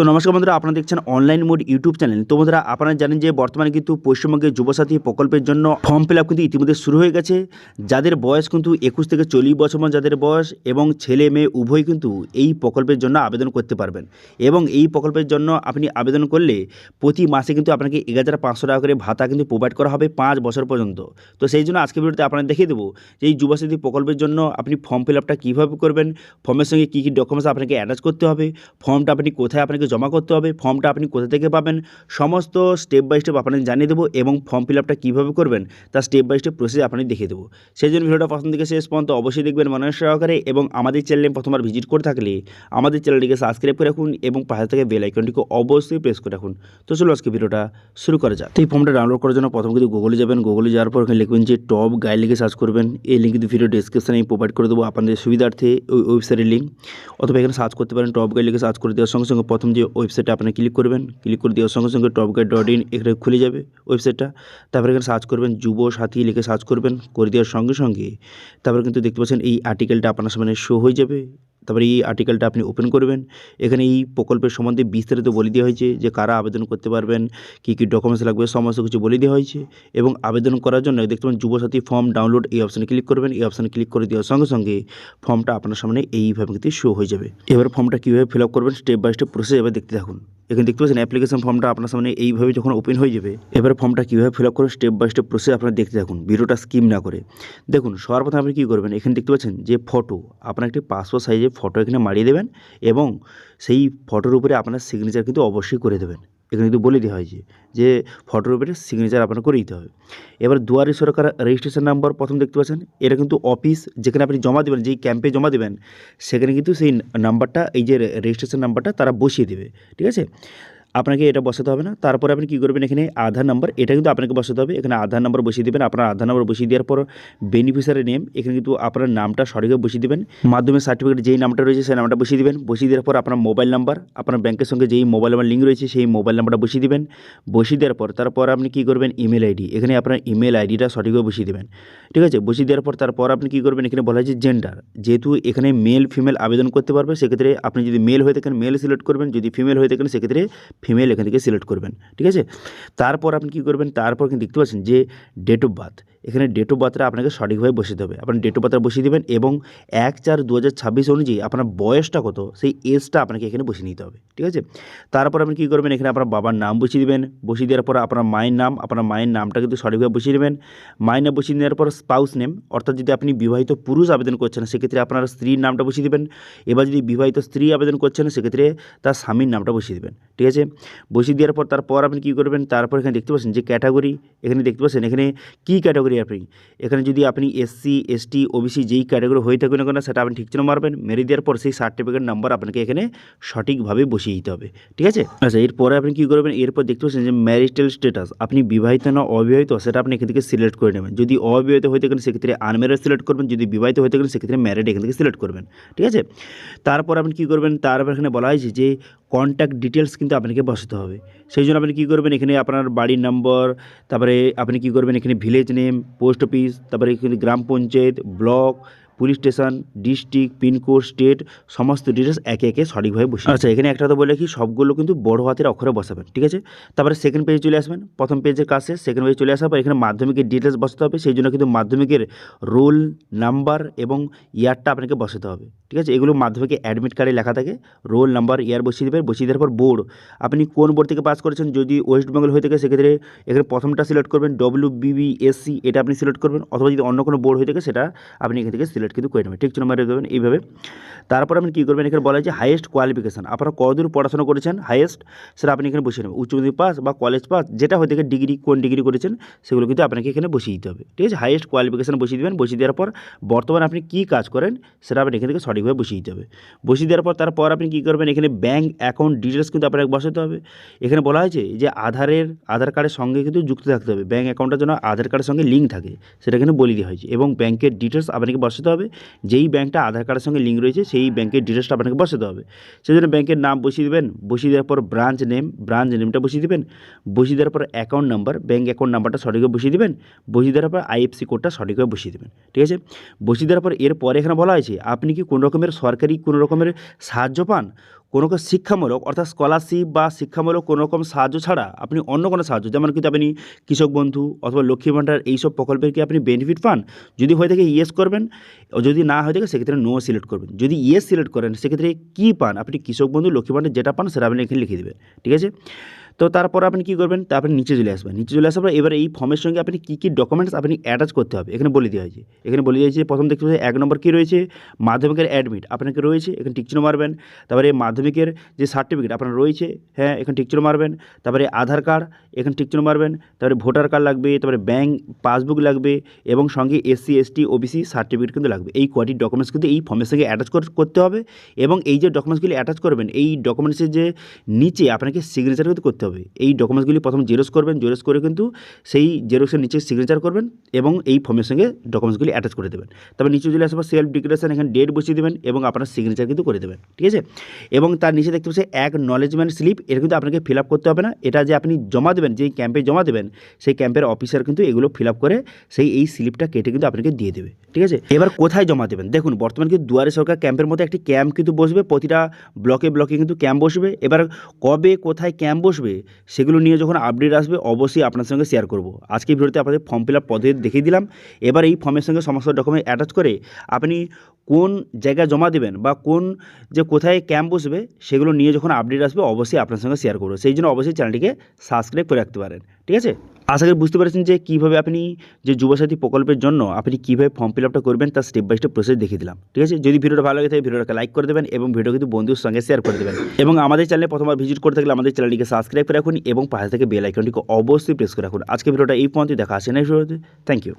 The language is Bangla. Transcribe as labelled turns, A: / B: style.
A: তো নমস্কার বন্ধুরা, আপনারা দেখছেন অনলাইন মোড ইউটিউব চ্যানেল তো বন্ধুরা, আপনারা জানেন যে বর্তমানে কিন্তু পশ্চিমবঙ্গের যুবসাথী প্রকল্পের জন্য ফর্ম ফিল কিন্তু ইতিমধ্যে শুরু হয়ে গেছে। যাদের বয়স কিন্তু একুশ থেকে চল্লিশ বছর যাদের বয়স এবং ছেলে মেয়ে উভয় কিন্তু এই প্রকল্পের জন্য আবেদন করতে পারবেন। এবং এই প্রকল্পের জন্য আপনি আবেদন করলে প্রতি মাসে কিন্তু আপনাকে এক হাজার পাঁচশো টাকা করে ভাতা কিন্তু প্রোভাইড করা হবে পাঁচ বছর পর্যন্ত। তো সেই জন্য আজকে ভিডিওতে আপনাদের দেখিয়ে দেবো যে এই যুবসাথী প্রকল্পের জন্য আপনি ফর্ম ফিল আপটা কীভাবে করবেন ফর্মের সঙ্গে কী কী ডকুমেন্টস আপনাকে অ্যাটাচ করতে হবে ফর্মটা আপনি কোথায় আপনাকে জমা করতে হবে, ফর্মটা আপনি কোথা থেকে পাবেন, সমস্ত স্টেপ বাই স্টেপ আপনাকে জানিয়ে দেবো এবং ফর্ম ফিল আপটা কীভাবে করবেন তার স্টেপ বাই স্টেপ প্রসেস আপনাকে দেখিয়ে দেবো। সেই জন্য ভিডিওটা প্রথম থেকে শেষ পর্যন্ত অবশ্যই দেখবেন মনে সহকারে এবং আমাদের চ্যানেলে প্রথমবার ভিজিট করে থাকলে আমাদের চ্যানেলটিকে সাবস্ক্রাইব করে রাখুন এবং পাশে থেকে বেল আইকনটিকে অবশ্যই প্রেস করে রাখুন। তো চলো আজকে ভিডিওটা শুরু করা যাক। এই ফর্মটা ডাউনলোড করার জন্য প্রথম কিন্তু গুগলে যাবেন। গুগলে যাওয়ার পর ওখানে লিখবেন যে টপ গাইড লিখে সার্চ করবেন। এই লিঙ্ক কিন্তু ভিডিও ডিসক্রিপশনে আমি প্রোভাইড করে দেবো আপনাদের সুবিধার্থে ওই ওয়েবসাইটের লিঙ্ক অথবা এখানে সার্চ করতে পারেন টপ গাইড লিখে সার্চ করে দেওয়ার সঙ্গে সঙ্গে প্রথম যে ওয়েবসাইটে আপনি ক্লিক করবেন ক্লিক করে দেওয়ার সঙ্গে সঙ্গে টপ গাইড ডট ইন এখানে খুলে যাবে ওয়েবসাইটটা। তারপরে এখানে সার্চ করবেন, যুব সাথী লিখে সার্চ করবেন, করে দেওয়ার সঙ্গে সঙ্গে। তারপরে কিন্তু দেখতে পাচ্ছেন এই আর্টিকেলটা আপনার সামনে শো হয়ে যাবে। তারপরে এই আর্টিকেলটা আপনি ওপেন করবেন। এখানে এই প্রকল্পের সম্বন্ধে বিস্তারিত বলে দেওয়া হয়েছে যে কারা আবেদন করতে পারবেন, কী কী ডকুমেন্টস লাগবে, সমস্ত কিছু বলে দেওয়া হয়েছে এবং আবেদন করার জন্য দেখতে পাবেন যুবসাথী ফর্ম ডাউনলোড এই অপশানে ক্লিক করবেন। এই অপশানে ক্লিক করে দেওয়ার সঙ্গে সঙ্গে ফর্মটা আপনার সামনে এইভাবে কিন্তু শো হয়ে যাবে। এবার ফর্মটা কীভাবে ফিল আপ করবেন স্টেপ বাই স্টেপ প্রসেস এবার দেখতে থাকুন। এখানে দেখতে পাচ্ছেন অ্যাপ্লিকেশন ফর্মটা আপনার সামনে এইভাবে যখন ওপেন হয়ে যাবে, এবার ফর্মটা কীভাবে ফিল আপ করে স্টেপ বাই স্টেপ প্রসেস আপনার দেখতে থাকুন, ভিডিওটা স্কিম না করে। দেখুন, সবার প্রথমে আপনি কী করবেন, এখানে দেখতে পাচ্ছেন যে ফটো আপনার একটি পাসপোর্ট সাইজের ফটো এখানে মারিয়ে দেবেন এবং সেই ফটোর উপরে আপনার সিগনেচার কিন্তু অবশ্যই করে দেবেন। এখানে কিন্তু বলে দেওয়া হয়েছে যে ফটোর সিগনেচার আপনার করে দিতে হবে। এবার দুয়ারি সরকার রেজিস্ট্রেশন নাম্বার প্রথম দেখতে পাচ্ছেন, এটা কিন্তু অফিস যেখানে আপনি জমা দেবেন, যেই ক্যাম্পে জমা দেবেন, সেখানে কিন্তু সেই নাম্বারটা এই যে রেজিস্ট্রেশন নাম্বারটা তারা বসিয়ে দেবে, ঠিক আছে? আপনাকে এটা বসাতে হবে না। তারপরে আপনি কী করবেন এখানে আধার নাম্বার এটা কিন্তু আপনাকে বসাতে হবে। এখানে আধার নাম্বার বসিয়ে দেবেন। আপনার আধার নাম্বার বসিয়ে দেওয়ার পর বেনিফিশিয়ারি নেম এখানে কিন্তু আপনার নামটা সঠিকভাবে বসিয়ে দেবেন। মাধ্যমিক সার্টিফিকেট যেই নামটা রয়েছে সেই নামটা বসিয়ে দেবেন। বসিয়ে দেওয়ার পর আপনার মোবাইল নাম্বার আপনার ব্যাংকের সঙ্গে যেই মোবাইল নাম্বার লিঙ্ক রয়েছে সেই মোবাইল নাম্বারটা বসিয়ে দেবেন। বসিয়ে দেওয়ার পর তারপর আপনি কী করবেন? ইমেল আইডি এখানে আপনার ইমেল আইডিটা সঠিকভাবে বসিয়ে দেবেন। ঠিক আছে? বসিয়ে দেওয়ার পর তারপর আপনি কী করবেন? এখানে বলা হয়েছে জেন্ডার যেহেতু এখানে মেল ফিমেল আবেদন করতে পারবে, সেক্ষেত্রে আপনি যদি মেল হয়ে থাকেন মেল সিলেক্ট করবেন, যদি ফিমেল হয়ে থাকেন, সেক্ষেত্রে ফিমেল এখান থেকে সিলেক্ট করবেন, ঠিক আছে? তারপর আপনি কী করবেন? তারপর কিন্তু দেখতে পাচ্ছেন যে ডেট অফ বার্থ এখানে ডেট অফ বার্থটা আপনাকে সঠিকভাবে বসিয়ে হবে। আপনার ডেট অফ বার্থটা বসিয়ে দেবেন এবং এক চার দু অনুযায়ী আপনার বয়সটা কত, সেই এজটা আপনাকে এখানে বসিয়ে নিতে হবে, ঠিক আছে? তারপর আপনি কী করবেন? এখানে আপনার বাবার নাম বসিয়ে দেবেন। বসিয়ে দেওয়ার পর আপনার মায়ের নাম, আপনার মায়ের নামটা কিন্তু সঠিকভাবে বসিয়ে দেবেন। মায়ের নাম বসিয়ে দেওয়ার পর স্পাউস নেম অর্থাৎ যদি আপনি বিবাহিত পুরুষ আবেদন করছেন, সেক্ষেত্রে আপনার স্ত্রীর নামটা বসিয়ে দেবেন। এবার যদি বিবাহিত স্ত্রী আবেদন করছেন, সেক্ষেত্রে তার স্বামীর নামটা বসিয়ে দেবেন, ঠিক আছে? বসিয়ে দেওয়ার পর তারপর আপনি কী করবেন? তারপর এখানে দেখতে পাচ্ছেন যে ক্যাটাগরি এখানে দেখতে পাচ্ছেন এখানে কী ক্যাটাগরি আপনি? এখানে যদি আপনি এসসি এসটি ওবিসি যেই ক্যাটাগরি হয়ে থাকুন না কেন, সেটা আপনি ঠিক চিহ্ন মারবেন। মেরে দেওয়ার পর সেই সার্টিফিকেট নাম্বার আপনাকে এখানে সঠিকভাবে বসিয়ে দিতে হবে। ঠিক আছে? আচ্ছা এরপরে আপনি কী করবেন? এরপর দেখতে পাচ্ছেন যে ম্যারিটাল স্ট্যাটাস আপনি বিবাহিত না অবিবাহিত, সেটা আপনি এখান থেকে সিলেক্ট করে নেবেন। যদি অবিবাহিত হয়ে থাকেন, সেক্ষেত্রে আনম্যারিড সিলেক্ট করবেন। যদি বিবাহিত হয়ে থাকেন, সেক্ষেত্রে ম্যারিড এখান থেকে সিলেক্ট করবেন। ঠিক আছে? তারপর আপনি কী করবেন? তারপর এখানে বলা হয়েছে যে কন্ট্যাক্ট ডিটেলস কিন্তু আপনাকে বসাতে হবে। সেই জন্য আপনি কী করবেন, এখানে আপনার বাড়ির নম্বর তারপরে আপনি কী করবেন, এখানে ভিলেজ নেম পোস্ট অফিস তারপরে এখানে gram panchayat block police station district pincode state সমস্ত ডিটেলস একে একে সঠিকভাবে বসে আচ্ছা এখানে একটা তো বলে কি সবগুলো কিন্তু বড় হাতের অক্ষরে বসাবেন, ঠিক আছে? তারপরে সেকেন্ড পেজে চলে আসবেন, প্রথম পেজের কাছে সেকেন্ড পেজে চলে আসার পর এখানে মাধ্যমিকের ডিটেলস বসাতে হবে, সেই জন্য কিন্তু মাধ্যমিকের রোল নাম্বার এবং ইয়ারটা আপনাকে বসাতে হবে। ঠিক আছে? এগুলো মাধ্যমিকে অ্যাডমিট কার্ডে লেখা থাকে। রোল নাম্বার ইয়ার বসিয়ে দেবেন বসিয়ে দেওয়ার পর বোর্ড আপনি কোন বোর্ড থেকে পাস করেছেন? যদি ওয়েস্ট বেঙ্গল হয়ে থাকে, সেক্ষেত্রে এখানে প্রথমটা সিলেক্ট করবেন। ডব্লিউ বিবিএসসি এটা আপনি সিলেক্ট করবেন। অথবা যদি অন্য কোনো বোর্ড হয়ে থাকে, সেটা আপনি এখান থেকে সিলেক্ট কিন্তু করে নেবেন। ঠিক নম্বর দেবেন এইভাবে। তারপর আপনি কী করবেন? এখানে বলা যে হাইয়েস্ট কোয়ালিফিকেশান আপনারা কতদূর পড়াশোনা করেছেন? হাইয়েস্ট সেটা আপনি এখানে বসিয়ে নেবেন। উচ্চ মাধ্যমিক পাস বা কলেজ পাস যেটা হয়ে থাকে ডিগ্রি কোন ডিগ্রি করেছেন, সেগুলো কিন্তু আপনাকে এখানে বসিয়ে দিতে হবে। ঠিক আছে? হাইয়েস্ট কোয়ালিফিকেশান বসিয়ে দেবেন। বসিয়ে দেওয়ার পর বর্তমানে আপনি কী কাজ করেন, সেটা আপনি এখান থেকে সঠিকভাবে বসিয়ে দিতে হবে। বসিয়ে দেওয়ার পর তারপর আপনি কী করবেন? এখানে ব্যাঙ্ক অ্যাকাউন্ট ডিটেলস কিন্তু আপনাকে বসাতে হবে। এখানে বলা হয়েছে যে আধারের, আধার কার্ডের সঙ্গে কিন্তু যুক্ত থাকতে হবে। ব্যাঙ্ক অ্যাকাউন্টটা যেন আধার কার্ডের সঙ্গে লিঙ্ক থাকে। সেটা এখানে বলে দেওয়া হয়েছে। এবং ব্যাংকের ডিটেলস আপনাকে বসাতে হবে। যেই ব্যাঙ্কটা আধার কার্ডের সঙ্গে লিঙ্ক রয়েছে, সেই ব্যাংকের ডিটেলসটা আপনাকে বসাতে হবে। সেই জন্য ব্যাংকের নাম বসিয়ে দেবেন। বসিয়ে দেওয়ার পর ব্রাঞ্চ নেম ব্রাঞ্চ নেমটা বসিয়ে দেবেন। বসিয়ে দেওয়ার পর অ্যাকাউন্ট নাম্বার ব্যাঙ্ক অ্যাকাউন্ট নাম্বারটা সঠিকভাবে বসিয়ে দেবেন। বসিয়ে দেওয়ার পর আইএফসি কোডটা সঠিকভাবে বসিয়ে দেবেন। ঠিক আছে? বসিয়ে দেওয়ার পর এরপরে এখানে বলা হয়েছে, আপনি কি কোনো রকমের সরকারি, কোনো রকমের সাহায্য পান? কোনো শিক্ষামূলক, অর্থাৎ স্কলারশিপ বা শিক্ষামূলক কোনো রকম সাহায্য ছাড়া আপনি অন্য কোনো সাহায্য, যেমন কিন্তু আপনি কৃষক বন্ধু অথবা লক্ষ্মী ভাণ্ডার এইসব প্রকল্পের কি আপনি বেনিফিট পান? যদি হয়ে থাকে ইয়েস করবেন যদি না হয়ে থাকে সেক্ষেত্রে নো সিলেক্ট করবেন। যদি ইয়েস সিলেক্ট করেন, সেক্ষেত্রে কী পান? আপনি কৃষক বন্ধু, লক্ষ্মী ভাণ্ডার যেটা পান সেটা আপনি এখানে লিখে দেবেন, ঠিক আছে? তো তারপর আপনি কী করবেন? তারপর নিচে চলে আসবেন। নিচে চলে আসার পর এবার এই ফর্মের সঙ্গে আপনি কী কী ডকুমেন্টস আপনি অ্যাটাচ করতে হবে? এখানে বলে দেওয়া হয়েছে। এখানে বলে দিয়েছে প্রথম দেখতে পাচ্ছি এক নম্বর কী রয়েছে? মাধ্যমিকের অ্যাডমিট আপনাকে রয়েছে, এখানে টিকচিহ্ন মারবেন। তারপরে মাধ্যমিকের যে সার্টিফিকেট আপনার রয়েছে হ্যাঁ এখানে টিকচিহ্ন মারবেন। তারপরে আধার কার্ড এখানে টিকচিহ্ন মারবেন। তারপরে ভোটার কার্ড লাগবে, তারপরে ব্যাঙ্ক পাসবুক লাগবে এবং সঙ্গে এসসি এসটি ওবিসি সার্টিফিকেট কিন্তু লাগবে। এই কয়টি ডকুমেন্টস কিন্তু এই ফর্মের সঙ্গে অ্যাটাচ করতে হবে এবং এই যে ডকুমেন্টসগুলি অ্যাটাচ করবেন, এই ডকুমেন্টসের যে নিচে আপনাকে সিগনেচার কিন্তু করতে হবে। এই ডকুমেন্টসগুলি প্রথম জেরক্স করবেন জেরক্স করে কিন্তু সেই জেরক্সের নিচে সিগনেচার করবেন এবং এই ফর্মের সঙ্গে ডকুমেন্টসগুলি অ্যাটাচ করে দেবেন। তারপর নিচে চলে আসবে সেলফ ডিক্লারেশন এখানে ডেট বসিয়ে দেবেন এবং আপনার সিগনেচার কিন্তু করে দেবেন, ঠিক আছে? এবং তার নিচে দেখতে পাচ্ছি এক নলেজমেন্ট স্লিপ এটা কিন্তু আপনাকে ফিল আপ করতে হবে না। এটা যে আপনি জমা দেবেন, যেই ক্যাম্পে জমা দেবেন, সেই ক্যাম্পের অফিসার কিন্তু এগুলো ফিল আপ করে সেই, এই স্লিপটা কেটে কিন্তু আপনাকে দিয়ে দেবে, ঠিক আছে? এবার কোথায় জমা দেবেন? দেখুন, বর্তমানে কিন্তু দুয়ারে সরকার ক্যাম্পের মধ্যে একটি ক্যাম্প কিন্তু বসবে, প্রতিটা ব্লকে ব্লকে কিন্তু ক্যাম্প বসবে। এবার কবে, কোথায় ক্যাম্প বসবে সেগুলো নিয়ে যখন আপডেট আসবে, অবশ্যই আপনার সঙ্গে শেয়ার করব। আজকে ভিডিওতে আপনাদের ফর্ম ফিল আপ পদ্ধতি দেখিয়ে দিলাম। এবার এই ফর্মের সঙ্গে সমস্ত ডকুমেন্ট অ্যাটাচ করে আপনি কোন জায়গায় জমা দেবেন বা কোন যে কোথায় ক্যাম্প বসবে, সেগুলো নিয়ে যখন আপডেট আসবে, অবশ্যই আপনার সঙ্গে শেয়ার করব। সেই জন্য অবশ্যই চ্যানেলটিকে সাবস্ক্রাইব করে রাখতে পারেন। ঠিক আছে? আশা করি বুঝতে পারছেন যে কীভাবে আপনি যে যুবসাথী প্রকল্পের জন্য আপনি কীভাবে ফর্ম ফিল আপটা করবেন, তার স্টেপ বাই স্টেপ প্রসেস দেখিয়ে দিলাম। ঠিক আছে? যদি ভিডিওটা ভালো লাগে থাকে ভিডিওটাকে লাইক করে দেবেন এবং ভিডিও কিন্তু বন্ধুর সঙ্গে শেয়ার করে দেবেন। এবং আমাদের চ্যানেলে প্রথমবার ভিজিট করতে থাকলে আমাদের চ্যানেলটিকে সাবস্ক্রাইব করে রাখুন এবং পাশে থেকে বেল আইকনটিকে অবশ্যই প্রেস করে রাখুন। আজকে ভিডিওটা এই পর্যন্ত দেখা আসে না থ্যাংক ইউ